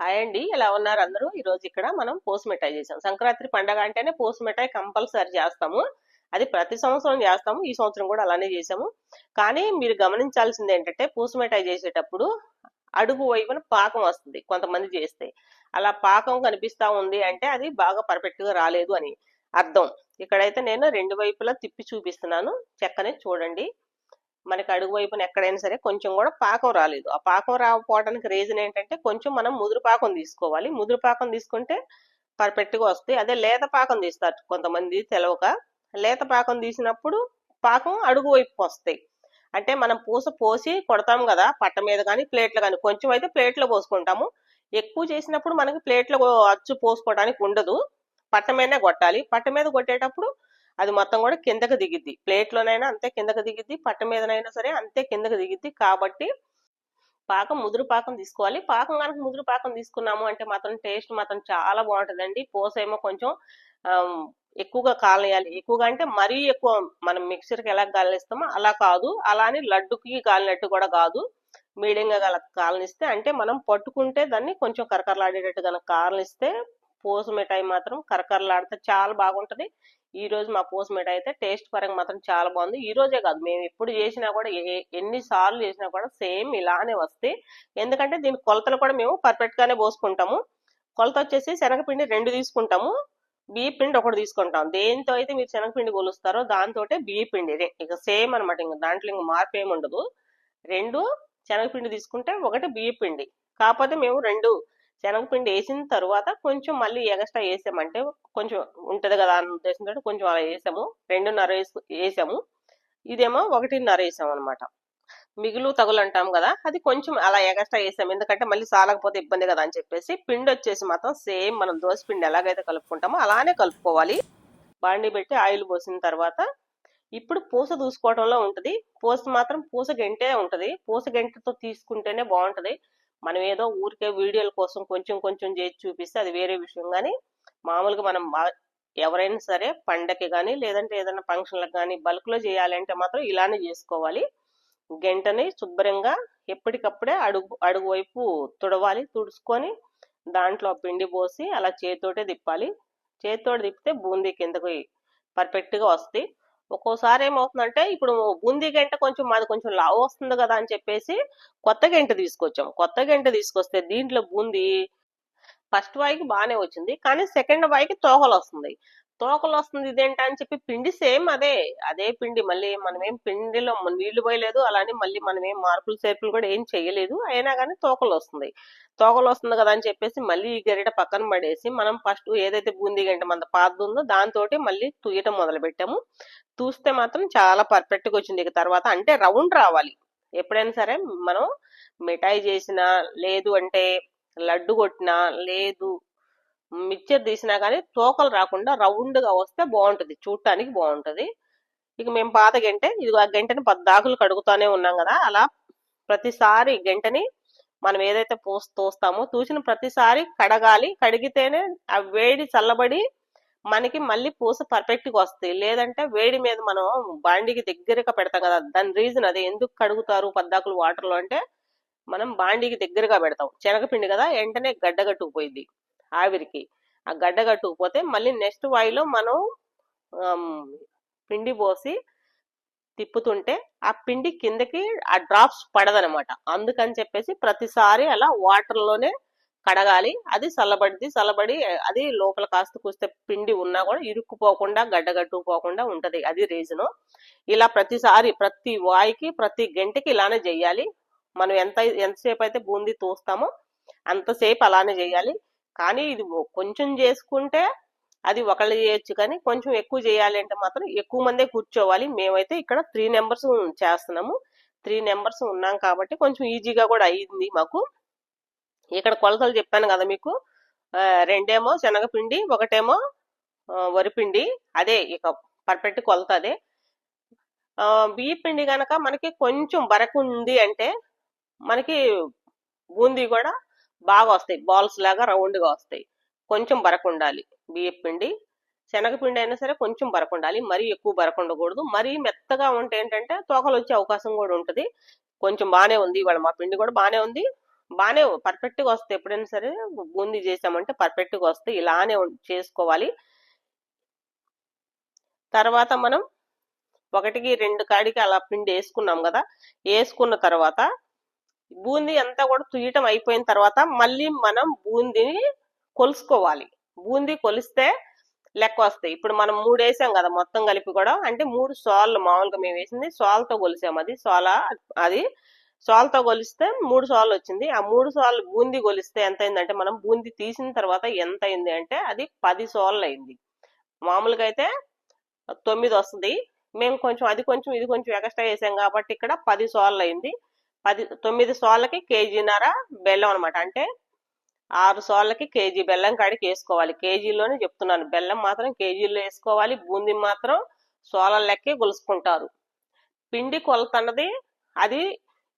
Hi అండి. ఎలా ఉన్నారు అందరూ? ఈ రోజు ఇక్కడ మనం పోసు మిఠాయి చేసాం. సంక్రాంతి పండగ అంటేనే పోసు మిఠాయి కంపల్సరీ చేస్తాము. అది ప్రతి సంవత్సరం చేస్తాము. ఈ సంవత్సరం కూడా అలానే చేసాము. కానీ మీరు గమనించాల్సింది ఏంటంటే పూసు మిఠాయి చేసేటప్పుడు అడుగు వైపున పాకం వస్తుంది కొంతమంది చేస్తే. అలా పాకం కనిపిస్తా ఉంది అంటే అది బాగా పర్ఫెక్ట్గా రాలేదు అని అర్థం. ఇక్కడైతే నేను రెండు వైపులా తిప్పి చూపిస్తున్నాను. చెక్కనే చూడండి. మనకి అడుగు వైపున ఎక్కడైనా సరే కొంచెం కూడా పాకం రాలేదు. ఆ పాకం రాకపోవడానికి రీజన్ ఏంటంటే కొంచెం మనం ముదురు పాకం తీసుకోవాలి. ముదురు పాకం తీసుకుంటే పర్ఫెక్ట్గా వస్తాయి. అదే లేత పాకం తీస్తారు కొంతమంది తెలవక. లేత పాకం తీసినప్పుడు పాకం అడుగు వైపు వస్తాయి. అంటే మనం పూస పోసి కొడతాం కదా పట్ట మీద కానీ ప్లేట్లు కానీ కొంచెం అయితే ప్లేట్లో పోసుకుంటాము. ఎక్కువ చేసినప్పుడు మనకి ప్లేట్లో అచ్చు పోసుకోవడానికి ఉండదు. పట్ట మీదనే కొట్టాలి. పట్ట మీద కొట్టేటప్పుడు అది మొత్తం కూడా కిందకి దిగిద్ది. ప్లేట్లోనైనా అంతే కిందకి దిగిద్ది. పట్ట మీదనైనా సరే అంతే కిందకి దిగిద్ది. కాబట్టి పాకం ముదురు పాకం తీసుకోవాలి. పాకం కనుక ముదురు పాకం తీసుకున్నాము అంటే మాత్రం టేస్ట్ మాత్రం చాలా బాగుంటుందండి. పోసేమో కొంచెం ఎక్కువగా కాలనియాలి ఎక్కువగా అంటే మరీ ఎక్కువ మనం మిక్సర్కి ఎలా కాలనిస్తామో అలా కాదు. అలా అని లడ్డుకి కాలినట్టు కూడా కాదు. మీడియంగా గల కాలనిస్తే అంటే మనం పట్టుకుంటే దాన్ని కొంచెం కరకరలాడేటట్టు కనుక కాలనిస్తే పోసు మిఠాయి మాత్రం కరకరలాడితే చాలా బాగుంటది. ఈ రోజు మా పూస మీట్ అయితే టేస్ట్ పరంగా మాత్రం చాలా బాగుంది. ఈ రోజే కాదు మేము ఎప్పుడు చేసినా కూడా ఎన్ని సార్లు చేసినా కూడా సేమ్ ఇలానే వస్తాయి ఎందుకంటే దీని కొలతలు కూడా మేము పర్ఫెక్ట్ గానే పోసుకుంటాము. కొలత వచ్చేసి శనగపిండి రెండు తీసుకుంటాము బియ్య పిండి ఒకటి తీసుకుంటాం. దేంతో అయితే మీరు శనగపిండి కొలుస్తారో దాంతో బియ్య పిండి ఇక సేమ్ అనమాట ఇంక దాంట్లో ఇంక మార్పు ఏమి ఉండదు. రెండు శనగపిండి తీసుకుంటే ఒకటి బియ్య పిండి. కాకపోతే మేము రెండు శనగపిండి వేసిన తర్వాత కొంచెం మళ్ళీ ఎగస్ట్రా వేసామంటే కొంచెం ఉంటది కదా అన్న ఉద్దేశంతో కొంచెం అలా వేసాము. రెండున్నర వేసు వేసాము. ఇదేమో ఒకటిన్నర వేసాము అనమాట మిగులు తగులు అంటాం కదా అది కొంచెం అలా ఎగస్ట్రా వేసాం ఎందుకంటే మళ్ళీ సాలకపోతే ఇబ్బంది కదా అని చెప్పేసి పిండి వచ్చేసి మాత్రం సేమ్ మనం దోశ పిండి ఎలాగైతే కలుపుకుంటామో అలానే కలుపుకోవాలి. బాండి పెట్టి ఆయిల్ పోసిన తర్వాత ఇప్పుడు పూస దూసుకోవడంలో ఉంటది. పూస మాత్రం పూస గంటే ఉంటది. పూస గంటతో తీసుకుంటేనే బాగుంటది. మనం ఏదో ఊరికే వీడియోల కోసం కొంచెం కొంచెం చేసి చూపిస్తే అది వేరే విషయం. కానీ మామూలుగా మనం ఎవరైనా సరే పండగకి కానీ లేదంటే ఏదైనా ఫంక్షన్లకు కానీ బల్క్లో చేయాలంటే మాత్రం ఇలానే చేసుకోవాలి. గంటని శుభ్రంగా ఎప్పటికప్పుడే అడుగు అడుగు వైపు తుడవాలి తుడుచుకొని దాంట్లో పిండి పోసి అలా చేతితోటే తిప్పాలి. చేతితోటి తిప్పితే బూందీ కిందకి పర్ఫెక్ట్గా వస్తాయి. ఒక్కోసారి ఏమవుతుందంటే ఇప్పుడు బూందీ గంట కొంచెం మాది కొంచెం లావు వస్తుంది కదా అని చెప్పేసి కొత్త గంట తీసుకొచ్చాం. కొత్త గంట తీసుకొస్తే దీంట్లో బూందీ ఫస్ట్ వాయికి బాగానే వచ్చింది. కానీ సెకండ్ వాయికి తోకలు వస్తుంది తోకలు వస్తుంది ఇదేంటా అని చెప్పి పిండి సేమ్ అదే అదే పిండి. మళ్ళీ మనమేం పిండిలో నీళ్ళు పోయలేదు అలానే మళ్ళీ మనం ఏం మార్పులు చేర్పులు కూడా ఏం చేయలేదు. అయినా కానీ తోకలు వస్తుంది తోకలు వస్తుంది కదా అని చెప్పేసి మళ్ళీ ఈ గరిట పక్కన పడేసి మనం ఫస్ట్ ఏదైతే బూందీ గంట మన పాత ఉందో దాంతో మళ్ళీ తూయటం మొదలు పెట్టాము తూస్తే మాత్రం చాలా పర్ఫెక్ట్గా వచ్చింది. ఇక తర్వాత అంటే రౌండ్ రావాలి. ఎప్పుడైనా సరే మనం మిఠాయి చేసినా లేదు అంటే లడ్డు కొట్టినా లేదు మిక్చర్ తీసినా కానీ తోకలు రాకుండా రౌండ్గా వస్తే బాగుంటది చూడటానికి బాగుంటది ఇక మేము పాత గంటే ఇది ఆ గంటని పద్దాకులు కడుగుతానే ఉన్నాం కదా అలా ప్రతిసారి గంటని మనం ఏదైతే పోసి తోస్తామో తూసిన ప్రతిసారి కడగాలి. కడిగితేనే ఆ వేడి చల్లబడి మనకి మళ్ళీ పూస పర్ఫెక్ట్గా వస్తాయి లేదంటే వేడి మీద మనం బాండికి దగ్గరగా పెడతాం కదా దాని రీజన్ అదే. ఎందుకు కడుగుతారు పద్దాకులు వాటర్లో అంటే మనం బాండికి దగ్గరగా పెడతాం. శనగపిండి కదా వెంటనే గడ్డగట్టుకుపోయింది ఆవిరికి. ఆ గడ్డ కట్టుకుపోతే మళ్ళీ నెక్స్ట్ వాయిలో మనం పిండి పోసి తిప్పుతుంటే ఆ పిండి కిందకి ఆ డ్రాప్స్ పడదనమాట. అందుకని చెప్పేసి ప్రతిసారి అలా వాటర్లోనే కడగాలి. అది చల్లబడిది చల్లబడి అది లోపల కాస్త కూస్తే పిండి ఉన్నా కూడా ఇరుక్కుపోకుండా గడ్డగట్టుకుపోకుండా ఉంటది. అది రీజను. ఇలా ప్రతిసారి ప్రతి వాయికి ప్రతి గంటకి ఇలానే చేయాలి. మనం ఎంత ఎంతసేపు అయితే బూందీ తోస్తామో అంతసేపు అలానే చేయాలి. కానీ ఇది కొంచెం చేసుకుంటే అది ఒకళ్ళు చేయొచ్చు కానీ కొంచెం ఎక్కువ చేయాలి అంటే మాత్రం ఎక్కువ మందే కూర్చోవాలి. మేమైతే ఇక్కడ త్రీ నెంబర్స్ చేస్తున్నాము. త్రీ నెంబర్స్ ఉన్నాం కాబట్టి కొంచెం ఈజీగా కూడా అయ్యింది మాకు. ఇక్కడ కొలతలు చెప్పాను కదా మీకు. రెండేమో శనగపిండి ఒకటేమో వరిపిండి. అదే ఇక పర్ఫెక్ట్ కొలత అదే. ఆ, బియ్య పిండి కనుక మనకి కొంచెం బరకు ఉంది అంటే మనకి బూందీ కూడా బాగా వస్తాయి. బాల్స్ లాగా రౌండ్గా వస్తాయి. కొంచెం బరకు ఉండాలి. బియ్య పిండి శనగపిండి అయినా సరే కొంచెం బరకు ఉండాలి. మరీ ఎక్కువ బరకు ఉండకూడదు. మరీ మెత్తగా ఉంటే ఏంటంటే తోకలు వచ్చే అవకాశం కూడా ఉంటుంది. కొంచెం బాగానే ఉంది. ఇవాళ మా పిండి కూడా బాగానే ఉంది. బాగానే పర్ఫెక్ట్గా వస్తాయి. ఎప్పుడైనా సరే బూందీ చేసామంటే పర్ఫెక్ట్గా వస్తాయి. ఇలానే చేసుకోవాలి. తర్వాత మనం ఒకటికి రెండు కాడికి అలా పిండి వేసుకున్నాం కదా. వేసుకున్న తర్వాత బూందీ అంతా కూడా తుయ్యటం అయిపోయిన తర్వాత మళ్ళీ మనం బూందీని కొలుసుకోవాలి. బూందీ కొలిస్తే లెక్క వస్తాయి. ఇప్పుడు మనం మూడు వేసాం కదా మొత్తం కలిపి కూడా. అంటే మూడు సోళ్ళు మామూలుగా మేము వేసింది సోల్తో కొలిసాం అది. సోల అది సోల్తో కొలిస్తే మూడు సోళ్ళు వచ్చింది. ఆ మూడు సోళ్ళు బూందీ కొలిస్తే ఎంత అయిందంటే మనం బూందీ తీసిన తర్వాత ఎంత అయింది అంటే అది పది సోళ్ళు అయింది. మామూలుగా అయితే తొమ్మిది వస్తుంది. మేము కొంచెం అది కొంచెం ఇది కొంచెం ఎక్స్ట్రా వేసాం కాబట్టి ఇక్కడ పది సోళ్ళు అయింది. పది తొమ్మిది సోళ్ళకి కేజీన్నర బెల్లం అనమాట అంటే ఆరు సోళ్ళకి కేజీ బెల్లం కాడికి వేసుకోవాలి. కేజీలోనే చెప్తున్నాను. బెల్లం మాత్రం కేజీలో వేసుకోవాలి. బూందీ మాత్రం సోళ్ళ లెక్కే గొలుసుకుంటారు పిండి కొలత అన్నది అది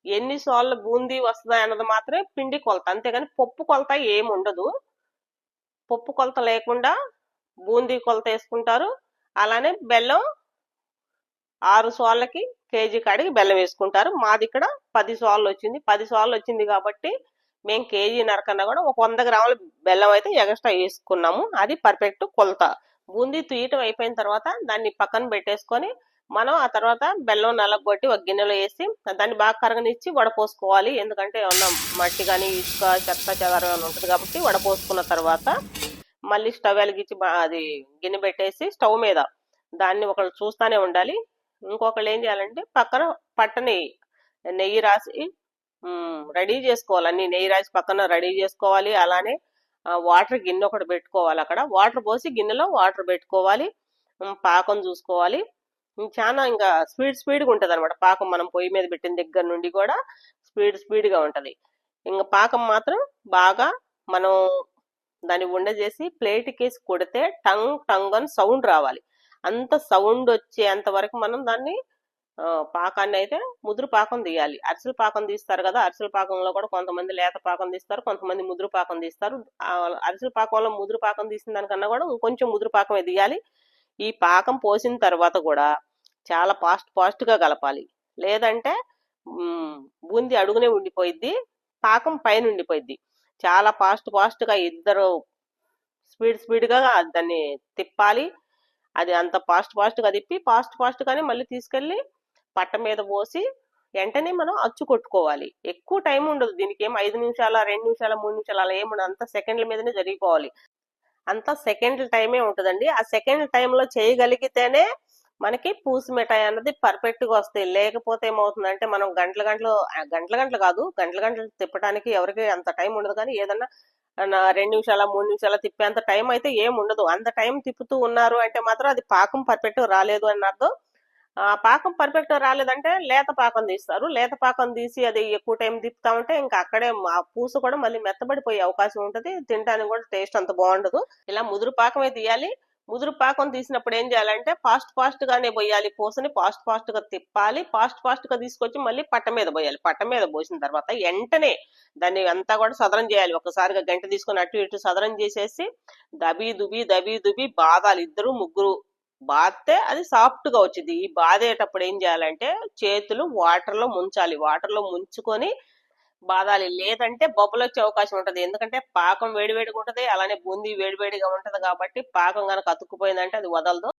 ఎన్ని సోళ్ళ బూందీ వస్తుందా అన్నది మాత్రమే పిండి కొలత. అంతేగాని పప్పు కొలత ఏమి ఉండదు. పప్పు కొలత లేకుండా బూందీ కొలత వేసుకుంటారు. అలానే బెల్లం ఆరు సోళ్ళకి కేజీ కాడికి బెల్లం వేసుకుంటారు. మాది ఇక్కడ పది సోళ్ళు వచ్చింది. పది సోళ్ళు వచ్చింది కాబట్టి మేము కేజీ నరకన్నా కూడా ఒక వంద గ్రాముల బెల్లం అయితే ఎక్స్ట్రా వేసుకున్నాము. అది పర్ఫెక్ట్ కొలత. బూందీ తీయటం అయిపోయిన తర్వాత దాన్ని పక్కన పెట్టేసుకొని మనం ఆ తర్వాత బెల్లం నలగొట్టి ఒక గిన్నెలో వేసి దాన్ని బాగా కరగనిచ్చి వడపోసుకోవాలి ఎందుకంటే ఏమన్నా మట్టి కానీ ఇసుక చెత్త చెదారం ఏమైనా ఉంటుంది కాబట్టి వడపోసుకున్న తర్వాత మళ్ళీ స్టవ్ వెలిగించి అది గిన్నె పెట్టేసి స్టవ్ మీద దాన్ని ఒకళ్ళు చూస్తానే ఉండాలి. ఇంకొకళ్ళు ఏం చేయాలంటే పక్కన పట్టని నెయ్యి రాసి రెడీ చేసుకోవాలి. అన్ని నెయ్యి రాసి పక్కన రెడీ చేసుకోవాలి. అలానే వాటర్ గిన్నె ఒకటి పెట్టుకోవాలి అక్కడ. వాటర్ పోసి గిన్నెలో వాటర్ పెట్టుకోవాలి. పాకం చూసుకోవాలి. చాలా ఇంకా స్పీడ్ స్పీడ్గా ఉంటుంది అనమాట పాకం మనం పొయ్యి మీద పెట్టిన దగ్గర నుండి కూడా స్పీడ్ స్పీడ్గా ఉంటుంది. ఇంకా పాకం మాత్రం బాగా మనం దాన్ని ఉండజేసి ప్లేట్కి కొడితే టంగ్ టంగ్ అని సౌండ్ రావాలి. అంత సౌండ్ వచ్చేంత వరకు మనం దాన్ని పాకాన్ని అయితే ముదురు పాకం తీయాలి. అరిసెల పాకం తీస్తారు కదా అరిసెల పాకంలో కూడా కొంతమంది లేత పాకం తీస్తారు కొంతమంది ముదురు పాకం తీస్తారు. అరిసెల పాకంలో ముదురు పాకం తీసిన దానికన్నా కూడా ఇంకొంచెం ముదురు పాకమే తీయాలి. ఈ పాకం పోసిన తర్వాత కూడా చాలా ఫాస్ట్ ఫాస్ట్గా కలపాలి. లేదంటే బూంది అడుగునే ఉండిపోయిద్ది పాకం పైన ఉండిపోయిద్ది. చాలా ఫాస్ట్ ఫాస్ట్గా ఇద్దరు స్పీడ్ స్పీడ్గా దాన్ని తిప్పాలి. అది అంత ఫాస్ట్ ఫాస్ట్గా తిప్పి ఫాస్ట్ ఫాస్ట్ గానే మళ్ళీ తీసుకెళ్ళి పట్ట మీద పోసి వెంటనే మనం అచ్చు కొట్టుకోవాలి. ఎక్కువ టైం ఉండదు దీనికి ఏం ఐదు నిమిషాల రెండు నిమిషాల మూడు నిమిషాలు అలా ఏముండదు అంత సెకండ్ల మీదనే జరిగిపోవాలి. అంత సెకండ్ టైమే ఉంటుందండి. ఆ సెకండ్ టైంలో చేయగలిగితేనే మనకి పూసి మిఠాయి అన్నది పర్ఫెక్ట్గా వస్తాయి. లేకపోతే ఏమవుతుందంటే మనం గంటల గంటలు గంటల గంటలు కాదు గంటల గంటలు తిప్పడానికి ఎవరికి అంత టైం ఉండదు. కానీ ఏదన్నా రెండు నిమిషాల మూడు నిమిషాల తిప్పేంత టైం అయితే ఏం ఉండదు. అంత టైం తిప్పుతూ ఉన్నారు అంటే మాత్రం అది పాకం పర్ఫెక్ట్ రాలేదు అని అర్థం. ఆ పాకం పర్ఫెక్ట్ రాలేదంటే లేత పాకం తీస్తారు. లేత పాకం తీసి అది ఎక్కువ టైం తిప్పుతా ఉంటే ఇంకా అక్కడే ఆ పూస కూడా మళ్ళీ మెత్తబడిపోయే అవకాశం ఉంటది. తినడానికి కూడా టేస్ట్ అంత బాగుండదు. ఇలా ముదురు పాకమే తీయాలి. ముదురు పాకం తీసినప్పుడు ఏం చేయాలంటే ఫాస్ట్ ఫాస్ట్ గానే పోయాలి. పూసని ఫాస్ట్ ఫాస్ట్గా తిప్పాలి. ఫాస్ట్ ఫాస్ట్గా తీసుకొచ్చి మళ్ళీ పట్ట మీద పోయాలి. పట్ట మీద పోసిన తర్వాత వెంటనే దాన్ని అంతా కూడా సదరం చేయాలి. ఒకసారిగా గంట తీసుకొని అటు ఇటు సదరం చేసేసి దబి దుబి దబి దుబి బాదాలి ఇద్దరు ముగ్గురు బాతే అది సాఫ్ట్గా వచ్చింది. ఈ బాధేటప్పుడు ఏం చేయాలంటే చేతులు వాటర్లో ముంచాలి. వాటర్లో ముంచుకొని బాదాలి లేదంటే బొబ్బలు వచ్చే అవకాశం ఉంటుంది. ఎందుకంటే పాకం వేడివేడిగా ఉంటుంది అలానే బూందీ వేడివేడిగా ఉంటది కాబట్టి పాకం కనుక అతుక్కుపోయిందంటే అది వదలదు.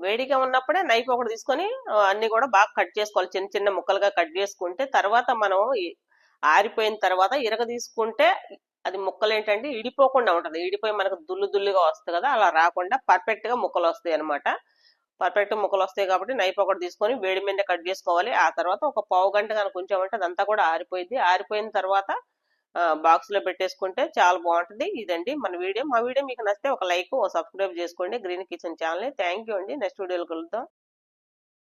వేడిగా ఉన్నప్పుడే నైఫ్ ఒకటి తీసుకొని అన్ని కూడా బాగా కట్ చేసుకోవాలి. చిన్న చిన్న ముక్కలుగా కట్ చేసుకుంటే తర్వాత మనం ఆరిపోయిన తర్వాత ఇరగ తీసుకుంటే అది ముక్కలు ఏంటంటే ఇడిపోకుండా ఉంటుంది. ఇడిపోయి మనకు దుల్లు దుల్లుగా వస్తుంది కదా అలా రాకుండా పర్ఫెక్ట్గా ముక్కలు వస్తాయి అనమాట పర్ఫెక్ట్ ముక్కలు వస్తాయి కాబట్టి నైఫ్ ఒకటి తీసుకొని వేడి మీద కట్ చేసుకోవాలి. ఆ తర్వాత ఒక పావు గంట కనుక ఉంచామంటే అదంతా కూడా ఆరిపోయింది. ఆరిపోయిన తర్వాత బాక్స్లో పెట్టేసుకుంటే చాలా బాగుంటుంది. ఇదండి మన వీడియో. మా వీడియో మీకు నచ్చితే ఒక లైక్ ఒక సబ్స్క్రైబ్ చేసుకోండి. Green kitchen channel thank you అండి. నెక్స్ట్ వీడియోలో కలుద్దాం.